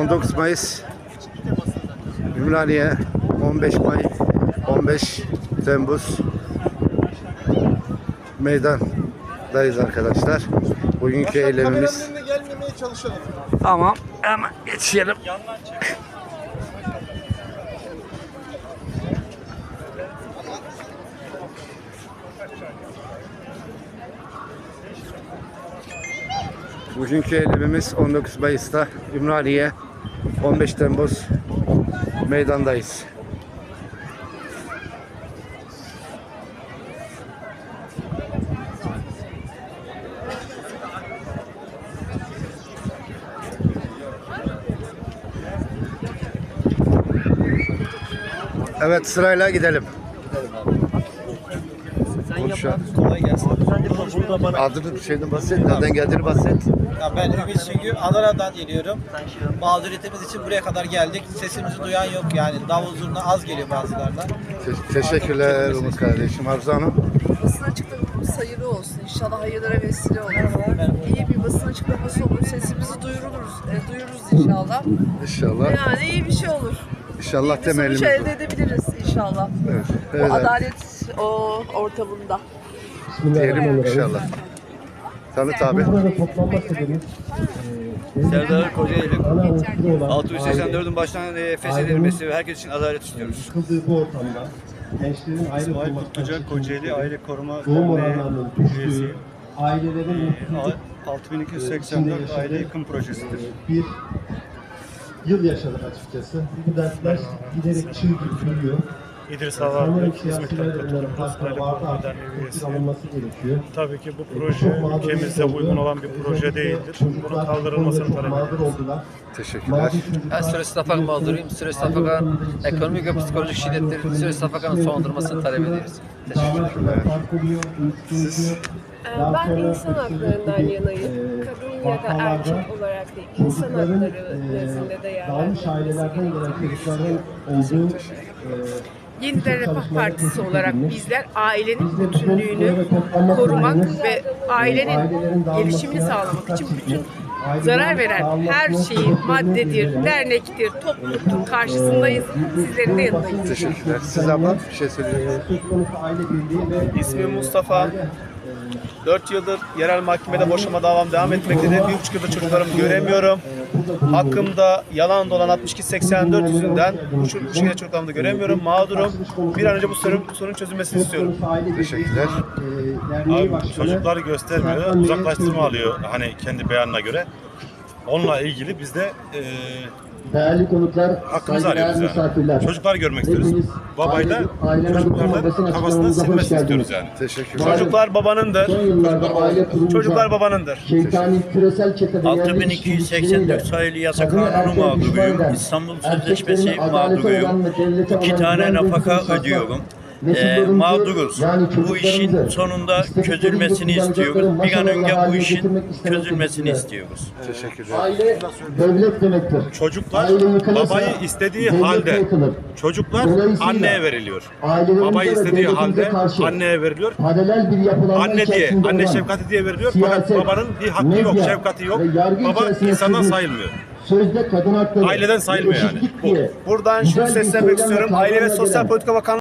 19 Mayıs Ümraniye 15 May 15 Temmuz meydandayız arkadaşlar. Bugünkü eylemimiz Kameranın önüne gelmemeye çalışalım. Tamam hemen geçelim. Bugünkü eylemimiz 19 Mayıs'ta Ümraniye 15 Temmuz meydandayız. Evet sırayla gidelim. Konuş. Kolay gelsin. Burada bana... Adını bir şeyden bahset. Nereden geldiğini bahset. Ya ben Ümit Şengül, Adana'dan geliyorum. Mağduriyetimiz için buraya kadar geldik. Sesimizi duyan yok yani. Davul zurna az geliyor bazılarına. Te- teşekkürler Umut kardeşim. Arzu Hanım. Basın açıklamamız hayırlı olsun. İnşallah hayırlara vesile olur. İyi bir basın açıklaması olur. Sesimizi duyururuz, e, duyururuz inşallah. İnşallah. Yani iyi bir şey olur. İnşallah İyi bir sonuç temelimiz. elde edebiliriz inşallah. Evet. O evet. adalet o ortamında. Diyelim inşallah. Tanıt abi. Burada toplanmak istediğimiz Serdar Kocaeli. ana unsuru olan 684'ün baştan e, feshedilmesi ve herkes için adalet istiyoruz. yıkıldığı bu ortamda gençlerin aile İsmail Kutluca Kocaeli Aile Koruma doğum oranlarının düştüğü, ailelerin mutluluk A- 6284 aile yıkım projesidir. bir yıl yaşadık açıkçası. Bu dertler giderek çığ gibi büyüyor. İdris Sanırım Koruma artık Derneği tedbir üyesiyim. alınması gerekiyor. Tabii ki bu Çok proje mağduriyet ülkemizde oldu. uygun olan bir proje değildir. Bunun kaldırılmasını talep ediyoruz. Teşekkürler. Ben Süreç Safakan mağduruyum. Süreç Safakan ekonomik ve psikolojik şiddetleri Süreç Safakan'ın sonlandırmasını talep ediyoruz. Teşekkürler. Siz Ee, Ben insan haklarından yanayım. Kadın ya da erkek çocukların hakları nezdinde e, değerlendirilmesi dağılmış ailelerden gelen çocukların olduğu Yeniden Refah Partisi olarak bizler ailenin de bütünlüğünü korumak ve ailenin gelişimini sağlamak için bütün zarar veren her şeyin sebeplerini maddedir, dernektir, topluluktur karşısındayız. Sizlerin de yanındayız. Teşekkürler. Siz abla bir şey ve İsmim Mustafa. Aile, 4 yıldır yerel mahkemede boşama davam devam etmektedir. Bir buçuk yıldır çocuklarımı göremiyorum. Hakkımda yalan dolan 62-84 yüzünden bu, şekilde çocuklarımı da göremiyorum. Mağdurum. Bir an önce bu sorun, sorun çözülmesini istiyorum. Teşekkürler. Abi çocukları göstermiyor, uzaklaştırma alıyor hani kendi beyanına göre. Onunla ilgili biz de e, Değerli konuklar, hakkımızı arıyoruz yani. misafirler. Çocukları görmek istiyoruz. Hepiniz Babayla aile- aile çocuklardan kafasından silmesini istiyoruz yani. Teşekkürler. Çocuklar babanındır. Kurumunda Çocuklar babanındır. şeytani küresel çete ve yerleşik 6284 sayılı yasa kanunu mağduruyum. İstanbul Sözleşmesi mağduruyum. İki tane nafaka ödüyorum. Ee, mağduruz. Bu işin sonunda çözülmesini istiyoruz. Bir an önce bu işin çözülmesini istiyoruz. Teşekkürler. Aile devlet demektir. Çocuklar babayı istediği halde yıkılır. çocuklar anneye veriliyor. Babayı istediği halde karşı anneye veriliyor. Paralel bir yapılanma Anne diye, anne şefkati diye veriliyor fakat siyaset, babanın bir hakkı yok, medya şefkati yok. ve yargı Baba insandan sayılmıyor. Sözde kadın hakları Aileden sayılmıyor yani. Bu. Buradan şunu seslenmek istiyorum. Aile ve Sosyal Politika Bakanlığı